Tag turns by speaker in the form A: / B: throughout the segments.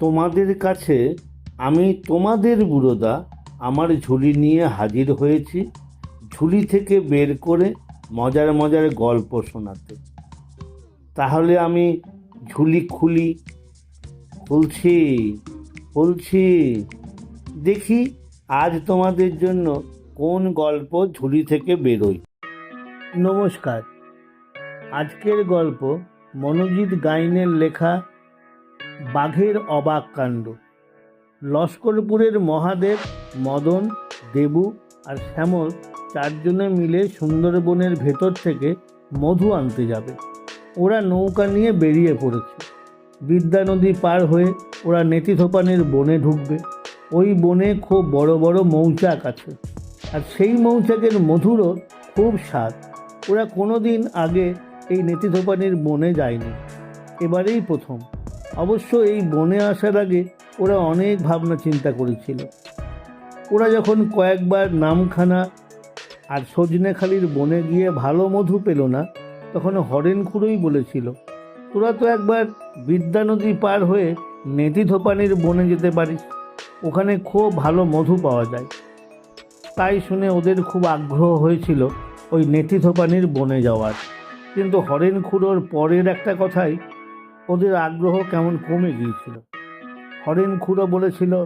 A: তোমাদের কাছে আমি তোমাদের বুড়োদা আমার ঝুলি নিয়ে হাজির হয়েছি, ঝুলি থেকে বের করে মজার মজার গল্প শোনাতে। তাহলে আমি ঝুলি খুলি, খুলছি খুলছি। দেখি আজ তোমাদের জন্য কোন গল্প ঝুলি থেকে বেরোয়। নমস্কার। আজকের গল্প মনোজিৎ গাইনের লেখা বাঘের অবাক কাণ্ড। লস্করপুরের মহাদেব, মদন, দেবু আর শ্যামল চারজনে মিলে সুন্দরবনের ভেতর থেকে মধু আনতে যাবে। ওরা নৌকা নিয়ে বেরিয়ে পড়েছে। বিদ্যা নদী পার হয়ে ওরা নেতিথোপানের বনে ঢুকবে। ওই বনে খুব বড় বড় মৌচাক আছে আর সেই মৌচাকের মধুরও খুব স্বাদ। ওরা কোনো দিন আগে এই নেতিথোপানির বনে যায়নি। এবারেই প্রথম। অবশ্য এই বনে আসার আগে ওরা অনেক ভাবনা চিন্তা করেছিল। ওরা যখন কয়েকবার নামখানা আর সজনেখালির বনে গিয়ে ভালো মধু পেল না, তখন হরেন খুঁড়োই বলেছিল, তোরা তো একবার বিদ্যা নদী পার হয়ে নেতিথোপানির বনে যেতে পারিস, ওখানে খুব ভালো মধু পাওয়া যায়। তাই শুনে ওদের খুব আগ্রহ হয়েছিল ওই নেতিথোপানির বনে যাওয়ার। কিন্তু হরেন খুঁড়োর পরের একটা কথাই ওদের আগ্রহ কেমন কমে গিয়েছিল। হরেন খুঁড়ো বলেছিল,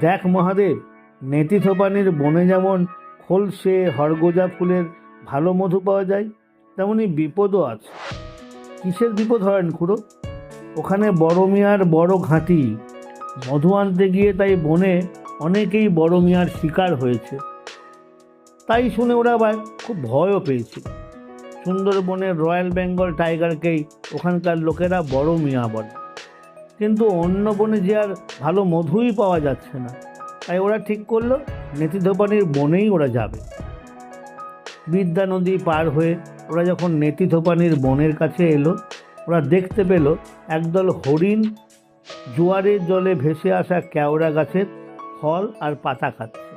A: দেখ মহাদেব নেতিথোপানির বনে যেমন খোলসে হরগোজা ফুলের ভালো মধু পাওয়া যায় তেমনই বিপদও আছে। কিসের বিপদ হরেন খুঁড়ো? ওখানে বড় মিয়ার বড় ঘাঁটি। মধু আনতে গিয়ে তাই বনে অনেকেই বড় মিয়ার শিকার হয়েছে। তাই শুনে ওরা আবার খুব ভয়ও পেয়েছিল। সুন্দরবনের রয়্যাল বেঙ্গল টাইগারকেই ওখানকার লোকেরা বড় মিয়া বলে। কিন্তু অন্য বনে যে আর ভালো মধুই পাওয়া যাচ্ছে না। তাই ওরা ঠিক করল, নেতিধোপানির বনেই ওরা যাবে। বিদ্যা নদী পার হয়ে ওরা যখন নেতিধোপানির বনের কাছে এলো, ওরা দেখতে পেল একদল হরিণ জোয়ারের জলে ভেসে আসা কেওড়া গাছের ফল আর পাতা খাচ্ছে।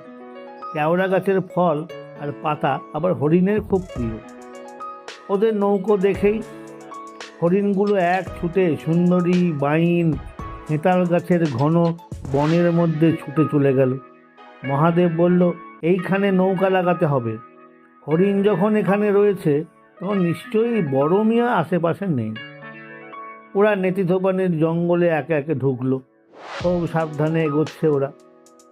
A: কেওড়া গাছের ফল আর পাতা আবার হরিণের খুব প্রিয়। ওদের নৌকো দেখেই হরিণগুলো এক ছুটে সুন্দরী বাইন হেঁতাল গাছের ঘন বনের মধ্যে ছুটে চলে গেল। মহাদেব বলল, এইখানে নৌকা লাগাতে হবে। হরিণ যখন এখানে রয়েছে, তখন নিশ্চয়ই বড় মিয়া আশেপাশে নেই। ওরা নেতিথোপানের জঙ্গলে একে একে ঢুকলো। খুব সাবধানে এগোচ্ছে ওরা।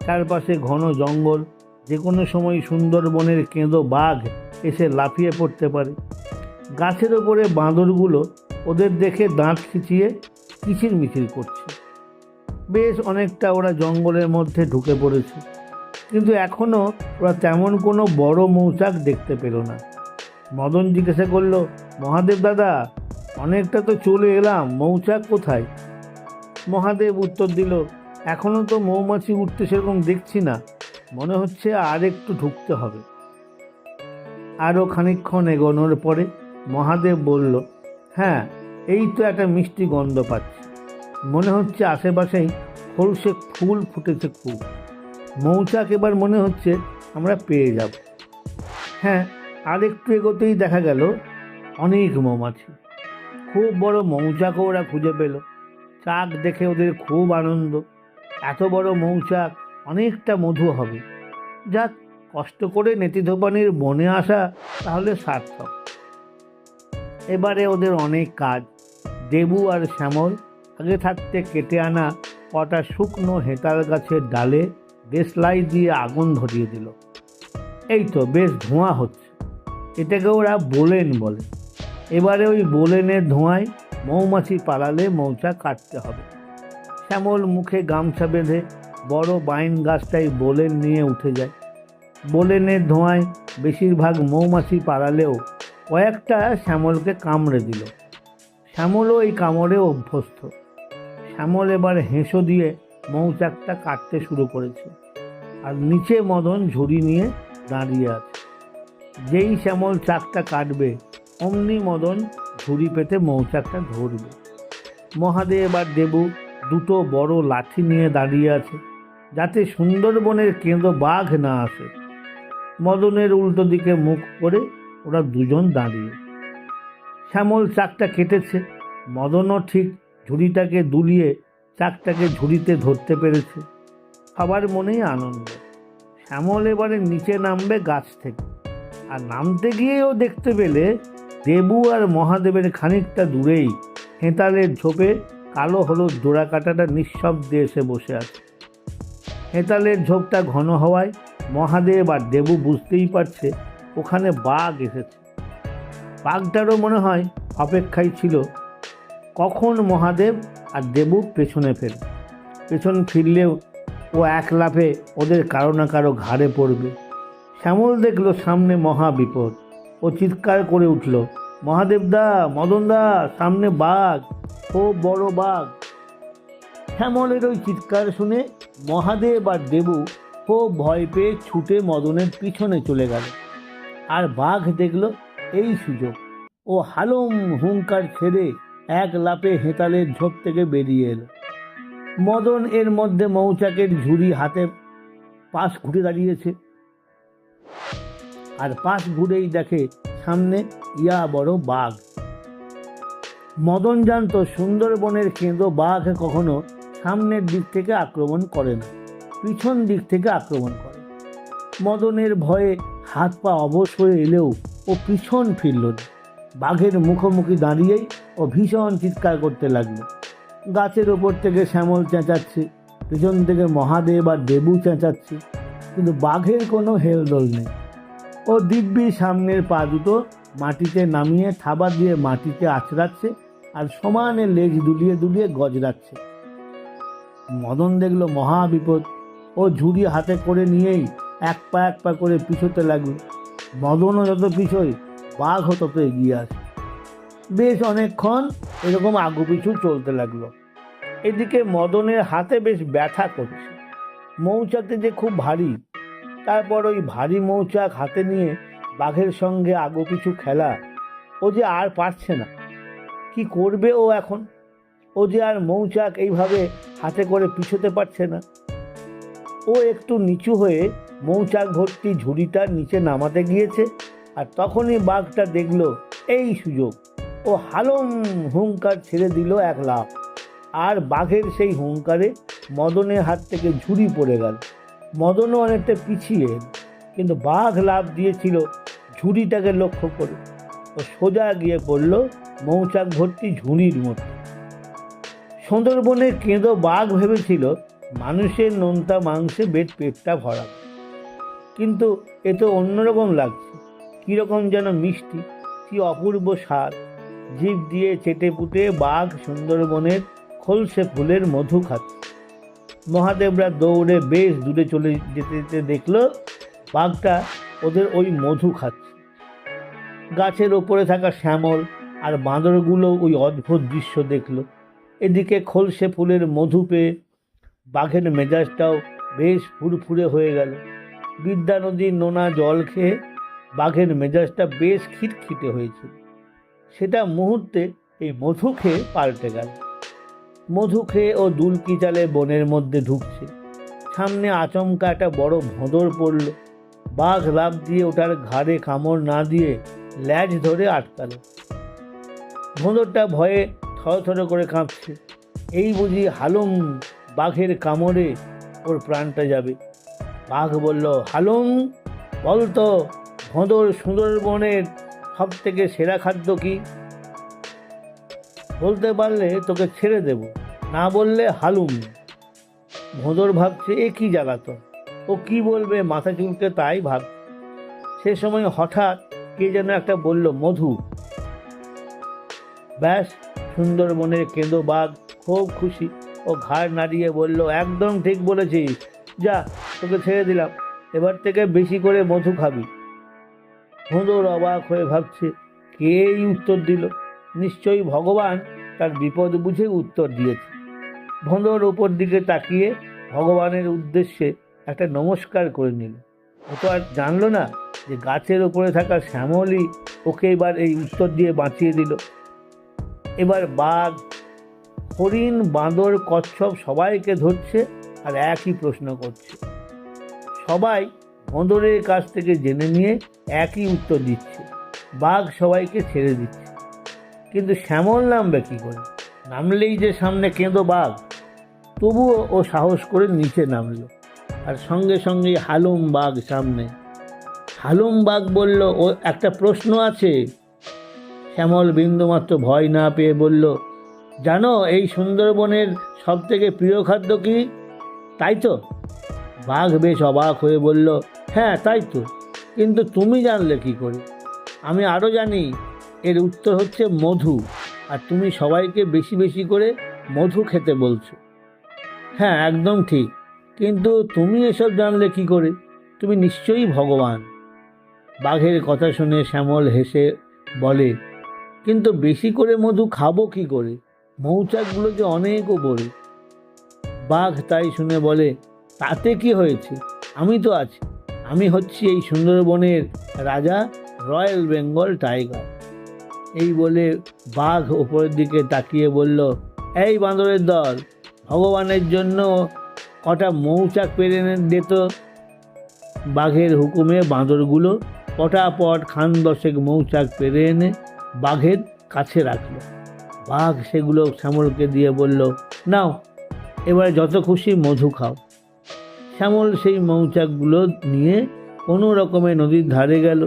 A: চারপাশে ঘন জঙ্গল যে কোনো সময় সুন্দরবনের কেঁদো বাঘ এসে লাফিয়ে পড়তে পারে। গাছের ওপরে বাঁদরগুলো ওদের দেখে দাঁত খিচিয়ে কিচির মিচির করছে। বেশ অনেকটা ওরা জঙ্গলের মধ্যে ঢুকে পড়েছে। কিন্তু এখনও ওরা তেমন কোনো বড় মৌচাক দেখতে পেল না। মদন জিজ্ঞাসা করল, মহাদেব দাদা, অনেকটা তো চলে এলাম, মৌচাক কোথায়? মহাদেব উত্তর দিল এখনও তো মৌমাছি উঠতে সেরকম দেখছি না। মনে হচ্ছে আর একটু ঢুকতে হবে। আরও খানিকক্ষণ এগোনোর পরে মহাদেব বলল হ্যাঁ এই তো একটা মিষ্টি গন্ধ পাচ্ছি। মনে হচ্ছে আশেপাশেই খোলসে ফুল ফুটেছে খুব। মৌচাক এবার মনে হচ্ছে আমরা পেয়ে যাব। হ্যাঁ আর একটু এগোতেই দেখা গেল অনেক মৌমাছি। খুব বড় মৌচাকও ওরা খুঁজে পেল। চাক দেখে ওদের খুব আনন্দ। এত বড় মৌচাক, অনেকটা মধু হবে। যাক, কষ্ট করে নেতিধোপানির বনে আসা তাহলে সার্থক। এবারে ওদের অনেক কাজ। দেবু আর শ্যামল আগে থাকতে কেটে আনা কটা শুকনো হেতাল গাছের ডালে দেশলাই দিয়ে আগুন ধরিয়ে দিল। এই তো বেশ ধোঁয়া হচ্ছে। এটাকে ওরা বোলেন বলে। এবারে ওই বোলেনের ধোঁয়ায় মৌমাছি পালালে মৌচা কাটতে হবে। শ্যামল মুখে গামছা বেঁধে বড় বাইন গাছটাই বোলেন নিয়ে উঠে যায়। বোলেনের ধোঁয়ায় বেশিরভাগ মৌমাছি পালালেও কয়েকটা শ্যামলকে কামড়ে দিল। শ্যামলও এই কামড়ে অভ্যস্ত। শ্যামল এবার হেঁসো দিয়ে মৌচাকটা কাটতে শুরু করেছে আর নিচে মদন ঝুড়ি নিয়ে দাঁড়িয়ে আছে। যেই শ্যামল চাকটা কাটবে, অমনি মদন ঝুড়ি পেতে মৌচাকটা ধরবে। মহাদেব আর দেবু দুটো বড় লাঠি নিয়ে দাঁড়িয়ে আছে যাতে সুন্দরবনের কেঁদো বাঘ না আসে। মদনের উল্টো দিকে মুখ করে ওরা দুজন দাঁড়িয়ে। শ্যামল চাকটা কেটেছে, মদনও ঠিক ঝুড়িটাকে দুলিয়ে চাকটাকে ঝুড়িতে ধরতে পেরেছে। সবার মনেই আনন্দ। শ্যামল এবারে নিচে নামবে গাছ থেকে। আর নামতে গিয়েও দেখতে পেলে দেবু আর মহাদেবের খানিকটা দূরেই হেঁতালের ঝোপে কালো হলুদ ডোরা কাটাটা নিঃশব্দে এসে বসে আছে। হেঁতালের ঝোপটা ঘন হওয়ায় মহাদেব আর দেবু বুঝতেই পারছে ওখানে বাঘ এসেছে। বাঘটারও মনে হয় অপেক্ষায় ছিল। কখন মহাদেব আর দেবু পেছনে ফের পেছন ফিরলেও ও এক লাফে ওদের কারও না কারও ঘাড়ে পড়বে। শ্যামল দেখল সামনে মহা বিপদ। ও চিৎকার করে উঠল মহাদেবদা মদনদা সামনে বাঘ, ও বড় বাঘ। শ্যামলের ওই চিৎকার শুনে মহাদেব আর দেবু খুব ভয় পেয়ে ছুটে মদনের পিছনে চলে গেল। আর বাঘ দেখল এই সুযোগ। ও হালুম হুঙ্কার ছেড়ে এক লাপে হেতালের ঝোপ থেকে বেরিয়ে এলো। মদন এর মধ্যে মৌচাকের ঝুড়ি হাতে পাশ ঘুরে দাঁড়িয়েছে। আর পাশ ঘুরেই দেখে সামনে ইয়া বড় বাঘ। মদন জানতো সুন্দরবনের কেঁদো বাঘ কখনো সামনের দিক থেকে আক্রমণ করে না, পিছন দিক থেকে আক্রমণ করে। মদনের ভয়ে হাত পা অবশ হয়ে এলেও ও পিছন ফিরল বাঘের মুখোমুখি দাঁড়িয়েই ও ভীষণ চিৎকার করতে লাগল। গাছের ওপর থেকে শ্যামল চেঁচাচ্ছে, পিছন থেকে মহাদেব আর দেবু চেঁচাচ্ছে, কিন্তু বাঘের কোনো হেলদোল নেই। ও দিব্যি সামনের পা দুটো মাটিতে নামিয়ে থাবা দিয়ে মাটিতে আছড়াচ্ছে আর সমানে লেজ দুলিয়ে দুলিয়ে গজরাচ্ছে। মদন দেখল মহা বিপদ। ও ঝুড়ি হাতে করে নিয়েই এক পা এক পা করে পিছোতে লাগল। মদনও যত পিছোয়, বাঘও তত এগিয়ে আসে। বেশ অনেকক্ষণ এরকম আগু পিছু চলতে লাগল। এদিকে মদনের হাতে বেশ ব্যথা করছে। মৌচাকে যে খুব ভারী, তারপর ওই ভারী মৌচাক হাতে নিয়ে বাঘের সঙ্গে আগু পিছু খেলা, ও যে আর পারছে না। কি করবে ও এখন? ও যে আর মৌচাক এইভাবে হাতে করে পিছোতে পারছে না। ও একটু নিচু হয়ে মৌচাক ভর্তি ঝুড়িটার নিচে নামাতে গিয়েছে আর তখনই বাঘটা দেখল, এই সুযোগ। ও হালম হুঙ্কার ছেড়ে দিল এক লাফ। আর বাঘের সেই হুঙ্কারে মদনের হাত থেকে ঝুড়ি পড়ে গেল। মদনও অনেকটা পিছিয়ে, কিন্তু বাঘ লাভ দিয়েছিল ঝুড়িটাকে লক্ষ্য করে। ও সোজা গিয়ে পড়ল মৌচাক ভর্তি ঝুড়ির মধ্যে। সুন্দরবনে কেঁদো বাঘ ভেবেছিল, মানুষের নোনতা মাংসে বেট পেটটা ভরা। কিন্তু এ তো অন্যরকম লাগছে। কীরকম যেন মিষ্টি, কি অপূর্ব স্বাদ। জিভ দিয়ে চেটে পুটে বাঘ সুন্দরবনের খোলসে ফুলের মধু খাচ্ছে। মহাদেবরা দৌড়ে বেশ দূরে চলে যেতে যেতে দেখল, বাঘটা ওদের ওই মধু খাচ্ছে। গাছের ওপরে থাকা শ্যামল আর বাঁদরগুলো ওই অদ্ভুত দৃশ্য দেখল। এদিকে খোলসে ফুলের মধু পেয়ে বাঘের মেজাজটাও বেশ ফুরফুরে হয়ে গেল। বিদ্যা নদীর নোনা জল খেয়ে বাঘের মেজাজটা বেশ খিটখিটে হয়েছিল সেটা মুহূর্তে এই মধু খেয়ে পাল্টে গেল। মধু খেয়ে ও দুলকি চালে বনের মধ্যে ঢুকছে। সামনে আচমকা একটা বড় ভোঁদর পড়ল। বাঘ লাফ দিয়ে ওটার ঘাড়ে কামড় না দিয়ে ল্যাজ ধরে আটকালো। ভোঁদরটা ভয়ে থরথর করে কাঁপছে। এই বুঝি হালুম বাঘের কামড়ে ওর প্রাণটা যাবে। বাঘ বলল, হালুম বলতো ভোঁদর সুন্দরবনের সব থেকে সেরা খাদ্য কি? বলতে পারলে তোকে ছেড়ে দেব, না বললে হালুম। ভোঁদর ভাবছে, এ কি জ্বালাতো ও কি বলবে মাথা চুলকে তাই ভাব। সে সময় হঠাৎ কে যেন একটা বলল, মধু। ব্যাস, সুন্দরবনের কেঁদো বাঘ খুব খুশি ও ঘাড় নাড়িয়ে বলল, একদম ঠিক বলেছিস। যা তোকে ছেড়ে দিলাম। এবার থেকে বেশি করে মধু খাবি। ভোঁদর অবাক হয়ে ভাবছে, কে এই উত্তর দিল? নিশ্চয়ই ভগবান তার বিপদ বুঝে উত্তর দিয়েছে। ভোঁদর উপর দিকে তাকিয়ে ভগবানের উদ্দেশ্যে একটা নমস্কার করে নিল। ও তো আর জানলো না যে গাছের ওপরে থাকা শ্যামলই ওকে এবার এই উত্তর দিয়ে বাঁচিয়ে দিল। এবার বাঘ, হরিণ, বাঁদর, কচ্ছপ সবাইকে ধরছে আর একই প্রশ্ন করছে। সবাই বাঁদরের কাছ থেকে জেনে নিয়ে একই উত্তর দিচ্ছে। বাঘ সবাইকে ছেড়ে দিচ্ছে। কিন্তু শ্যামল নামবে কী করে? নামলেই যে সামনে কেঁদো বাঘ। তবুও ও সাহস করে নিচে নামলো। আর সঙ্গে সঙ্গে হালুম বাঘ সামনে। হালুম বাঘ বলল, ও, একটা প্রশ্ন আছে। শ্যামল বিন্দুমাত্র ভয় না পেয়ে বলল, জানো, এই সুন্দরবনের সব থেকে প্রিয় খাদ্য কি? তাই তো। বাঘ বেশ অবাক হয়ে বলল হ্যাঁ তাই তো। কিন্তু তুমি জানলে কি করে? আমি আরও জানি। এর উত্তর হচ্ছে মধু। আর তুমি সবাইকে বেশি বেশি করে মধু খেতে বলছো। হ্যাঁ একদম ঠিক। কিন্তু তুমি এসব জানলে কি করে? তুমি নিশ্চয়ই ভগবান। বাঘের কথা শুনে শ্যামল হেসে বলে, কিন্তু বেশি করে মধু খাব কি করে? মৌচাকগুলো যে অনেক ওপরে বাঘ তাই শুনে বলে তাতে কি হয়েছে? আমি তো আছি। আমি হচ্ছি এই সুন্দরবনের রাজা, রয়্যাল বেঙ্গল টাইগার। এই বলে বাঘ ওপরের দিকে তাকিয়ে বলল, এই বাঁদরের দল, ভগবানের জন্য কটা মৌচাক পেরে এনে দে বাঘের হুকুমে বাঁদরগুলো পটাপট খান দশেক মৌচাক পেরে এনে বাঘের কাছে রাখল। বাঘ সেগুলো শ্যামলকে দিয়ে বলল, নাও, এবারে যত খুশি মধু খাও। শ্যামল সেই মৌচাকগুলো নিয়ে কোনো রকমে নদীর ধারে গেল।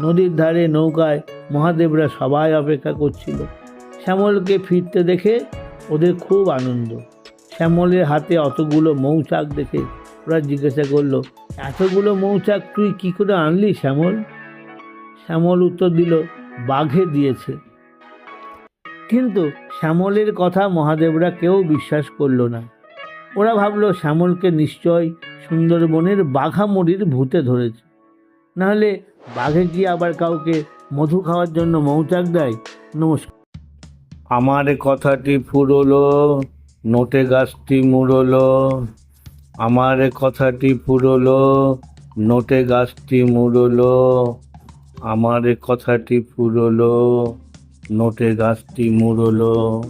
A: নদীর ধারে নৌকায় মহাদেবরা সবাই অপেক্ষা করছিল। শ্যামলকে ফিরতে দেখে ওদের খুব আনন্দ। শ্যামলের হাতে অতগুলো মৌচাক দেখে ওরা জিজ্ঞাসা করল, এতগুলো মৌচাক তুই কি করে আনলি শ্যামল? শ্যামল উত্তর দিল, বাঘে দিয়েছে। কিন্তু শ্যামলের কথা মহাদেবরা কেউ বিশ্বাস করল না। ওরা ভাবলো, শ্যামলকে নিশ্চয় সুন্দরবনের বাঘামড়ির ভূতে ধরেছে। নাহলে বাঘে কি আবার কাউকে মধু খাওয়ার জন্য মৌচাক দেয়? নমস্কার। আমার কথাটি ফুরলো, নোটে গাছটি মুড়লো। আমার কথাটি ফুরলো, নোটে গাছটি মুড়লো। আমার কথাটি ফুরলো, নোটে গাছটি মুড়লো।